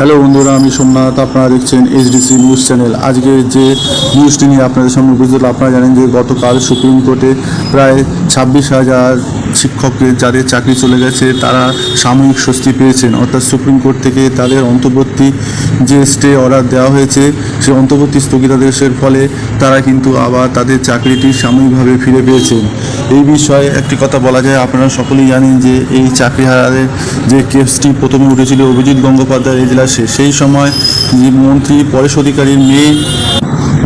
Hello বন্ধুরা, আমি সোমনাথ, আপনারা দেখছেন এইচডিসি নিউজ চ্যানেল আজকে যে নিউজটি নিয়ে আপনাদের সামনে উপস্থিত, আপনারা জানেন যে গতকাল সুপ্রিম কোর্টে প্রায় ছাব্বিশ হাজার শিক্ষকের যাদের চাকরি চলে গেছে, তারা সাময়িক স্বস্তি পেয়েছেন। অর্থাৎ সুপ্রিম কোর্ট থেকে তাদের অন্তর্বর্তী যে স্টে অর্ডার দেওয়া হয়েছে, সেই অন্তর্বর্তী স্থগিতাদেশের ফলে তারা কিন্তু আবার তাদের চাকরিটি সাময়িকভাবে ফিরে পেয়েছেন। এই বিষয়ে একটি কথা বলা যায়, আপনারা সকলেই জানেন যে এই চাকরি হারাদের যে কেসটি প্রথমে উঠেছিল অভিজিৎ গঙ্গোপাধ্যায় এজলাসে সেই সময় মন্ত্রী, পরেশ অধিকারীর মেয়ে,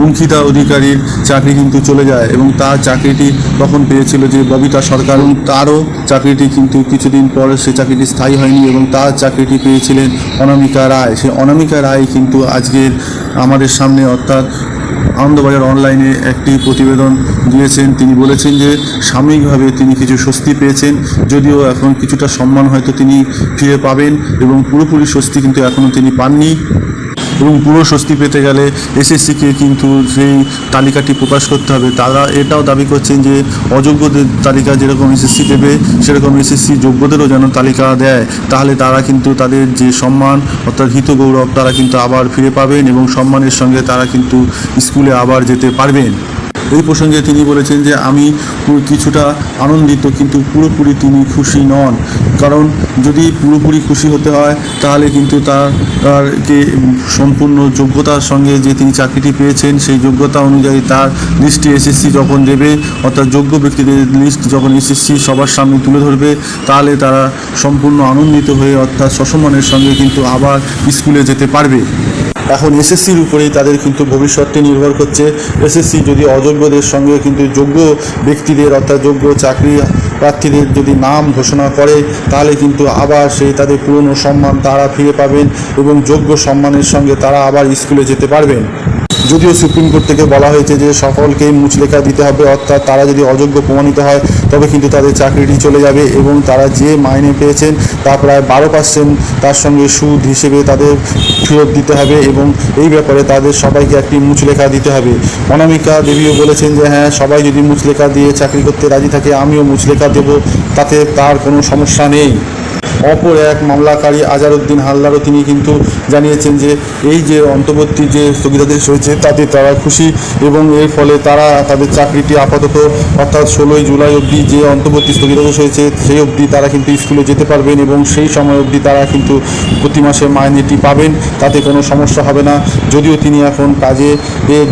অঙ্কিতা অধিকারীর চাকরি কিন্তু চলে যায় এবং তার চাকরিটি তখন পেয়েছিল যে ববিতা সরকার এবং তারও চাকরিটি কিন্তু কিছুদিন পর সে চাকরিটি স্থায়ী হয়নি এবং তার চাকরিটি পেয়েছিলেন অনামিকা রায়। সেই অনামিকা রায় কিন্তু আজকের আমাদের সামনে অর্থাৎ আনন্দবাজার অনলাইনে একটি প্রতিবেদন দিয়েছেন। তিনি বলেছেন যে, সাময়িকভাবে তিনি কিছু স্বস্তি পেয়েছেন। যদিও এখন কিছুটা সম্মান হয়তো তিনি ফিরে পাবেন এবং পুরোপুরি স্বস্তি কিন্তু এখনও তিনি পাননি। এবং পুরো স্বস্তি পেতে গেলে এসএসসিকে কিন্তু সেই তালিকাটি প্রকাশ করতে হবে। তারা এটাও দাবি করছেন যে অযোগ্যদের তালিকা যেরকম এসএসসি দেবে, সেরকম এসএসসি যোগ্যদেরও যেন তালিকা দেয়। তাহলে তারা কিন্তু তাদের যে সম্মান, অর্থাৎ হিত গৌরব তারা কিন্তু আবার ফিরে পাবেন এবং সম্মানের সঙ্গে তারা কিন্তু স্কুলে আবার যেতে পারবেন। এই প্রসঙ্গে তিনি বলেছেন যে আমি কিছুটা আনন্দিত, কিন্তু পুরোপুরি তিনি খুশি নন। কারণ যদি পুরোপুরি খুশি হতে হয়, তাহলে কিন্তু তার তারকে সম্পূর্ণ যোগ্যতার সঙ্গে যে তিনি চাকরিটি পেয়েছেন, সেই যোগ্যতা অনুযায়ী তার লিস্টটি এসএসসি যখন দেবে, অর্থাৎ যোগ্য ব্যক্তিদের লিস্ট যখন এসএসসি সবার সামনে তুলে ধরবে, তাহলে তারা সম্পূর্ণ আনন্দিত হয়ে, অর্থাৎ সসম্মানের সঙ্গে কিন্তু আবার স্কুলে যেতে পারবে। এখন এসএসসির উপরেই তাদের কিন্তু ভবিষ্যৎটি নির্ভর করছে। এসএসসি যদি অযোগ্যদের সঙ্গে কিন্তু যোগ্য ব্যক্তিদের অর্থাৎ যোগ্য চাকরি প্রার্থীদের যদি নাম ঘোষণা করে, তাহলে কিন্তু আবার সেই তাদের পুরনো সম্মান তারা ফিরে পাবেন এবং যোগ্য সম্মানের সঙ্গে তারা আবার স্কুলে যেতে পারবেন। যদিও সুপ্রিম কোর্ট থেকে বলা হয়েছে যে সকলকেই মুচলেখা দিতে হবে, অর্থাৎ তারা যদি অযোগ্য প্রমাণিত হয়, তবে কিন্তু তাদের চাকরিটি চলে যাবে এবং তারা যে মাইনে পেয়েছেন তা প্রায় বারো পার্সেন্ট তার সঙ্গে সুদ হিসেবে তাদের ফেরত দিতে হবে এবং এই ব্যাপারে তাদের সবাইকে একটি মুচলেখা দিতে হবে। অনামিকা দেবীও বলেছেন যে হ্যাঁ সবাই যদি মুচলেখা দিয়ে চাকরি করতে রাজি থাকে, আমিও মুচলেখা দেব, তাতে তার কোনো সমস্যা নেই। অপর এক মামলাকারী আজারউদ্দিন হালদারও তিনি কিন্তু জানিয়েছেন যে এই যে অন্তর্বর্তী যে স্থগিতাদেশ হয়েছে তাতে তারা খুশি এবং এর ফলে তারা তাদের চাকরিটি আপাতত অর্থাৎ ষোলোই জুলাই অবধি যে অন্তর্বর্তী স্থগিতাদেশ হয়েছে সেই অবধি তারা কিন্তু স্কুলে যেতে পারবেন এবং সেই সময় অবধি তারা কিন্তু প্রতি মাসে মাইনেটি পাবেন। তাতে কোনো সমস্যা হবে না। যদিও তিনি এখন কাজে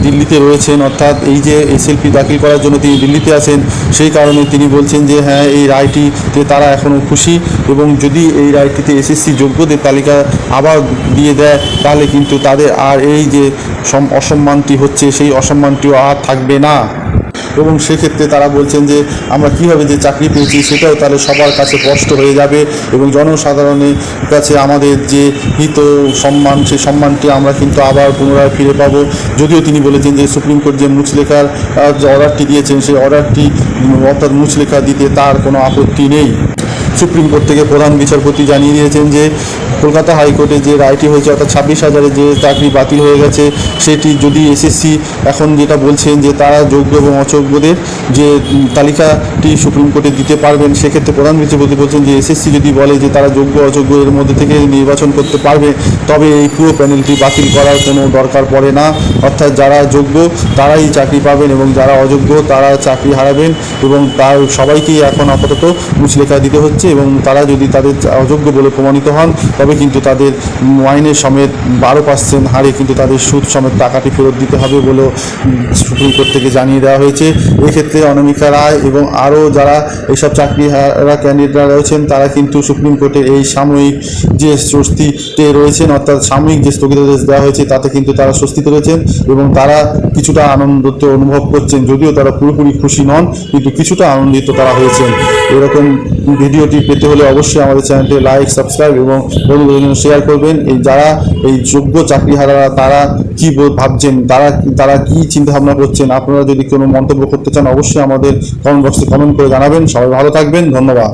দিল্লিতে রয়েছেন, অর্থাৎ এই যে এসএলপি দাখিল করার জন্য তিনি দিল্লিতে আছেন, সেই কারণে তিনি বলছেন যে হ্যাঁ এই রায়টিতে তারা এখনও খুশি এবং যদি এই রায়টিতে এসএসসি যোগ্যদের তালিকা আবার দিয়ে দেয় তাহলে কিন্তু তাদের আর এই যে সম- অসম্মানটি হচ্ছে, সেই অসম্মানটিও আর থাকবে না। এবং সেক্ষেত্রে তারা বলছেন যে, আমরা কীভাবে যে চাকরি পেয়েছি, সেটাও তাহলে সবার কাছে স্পষ্ট হয়ে যাবে এবং জনসাধারণের কাছে আমাদের যে হিত সম্মান সেই সম্মানটি আমরা কিন্তু আবার পুনরায় ফিরে পাবো। যদিও তিনি বলেছেন যে, সুপ্রিম কোর্ট যে মুচলেখার যে অর্ডারটি দিয়েছেন, সেই অর্ডারটি অর্থাৎ মুচলেখা দিতে তার কোনো আপত্তি নেই। সুপ্রিম কোর্ট থেকে প্রধান বিচারপতি জানিয়ে দিয়েছেন যে কলকাতা হাইকোর্টে যে রায়টি হয়েছে, অর্থাৎ ছাব্বিশ হাজারে যে চাকরি বাতিল হয়ে গেছে, সেটি যদি এসএসসি এখন যেটা বলছেন যে তারা যোগ্য এবং অযোগ্যদের যে তালিকাটি সুপ্রিম কোর্টে দিতে পারবেন, সেক্ষেত্রে প্রধান বিচারপতি বলছেন যে এসএসসি যদি বলে যে তারা যোগ্য অযোগ্য এর মধ্যে থেকে নির্বাচন করতে পারবে, তবে এই পুরো প্যানেলটি বাতিল করার কোনো দরকার পড়ে না। অর্থাৎ যারা যোগ্য তারাই চাকরি পাবেন এবং যারা অযোগ্য তারা চাকরি হারাবেন এবং তার সবাইকেই এখন আপাতত মুচলেখা দিতে হচ্ছে। এবং তারা যদি তাদের অযোগ্য বলে প্রমাণিত হন, তবে কিন্তু তাদের মাইনের সমেত বারো পার্সেন্ট হারে কিন্তু তাদের সুদ সমেত টাকাটি ফেরত দিতে হবে বলেও সুপ্রিম কোর্ট থেকে জানিয়ে দেওয়া হয়েছে। এক্ষেত্রে অনামিকা রায় এবং আরও যারা এইসব চাকরি হারা ক্যান্ডিডেটরা রয়েছেন, তারা কিন্তু সুপ্রিম কোর্টের এই সাময়িক যে স্বস্তিতে রয়েছেন, অর্থাৎ সাময়িক যে স্থগিতাদেশ দেওয়া হয়েছে, তাতে কিন্তু তারা স্বস্তিতে রয়েছেন এবং তারা কিছুটা আনন্দিত অনুভব করছেন। যদিও তারা পুরোপুরি খুশি নন, কিন্তু কিছুটা আনন্দিত তারা হয়েছেন। এরকম ভিডিওটি পেতে হলে অবশ্যই আমাদের চ্যানেলটি লাইক, সাবস্ক্রাইব এবং বন্ধুদের জন্য শেয়ার করবেন। এই যারা এই যোগ্য চাকরিহারারা, তারা কি ভাবছেন, তারা তারা কি চিন্তা ভাবনা করছেন, আপনারা যদি কোনো মন্তব্য করতে চান, অবশ্যই আমাদের কমেন্ট বক্সে কমেন্ট করে জানাবেন। সবাই ভালো থাকবেন, ধন্যবাদ।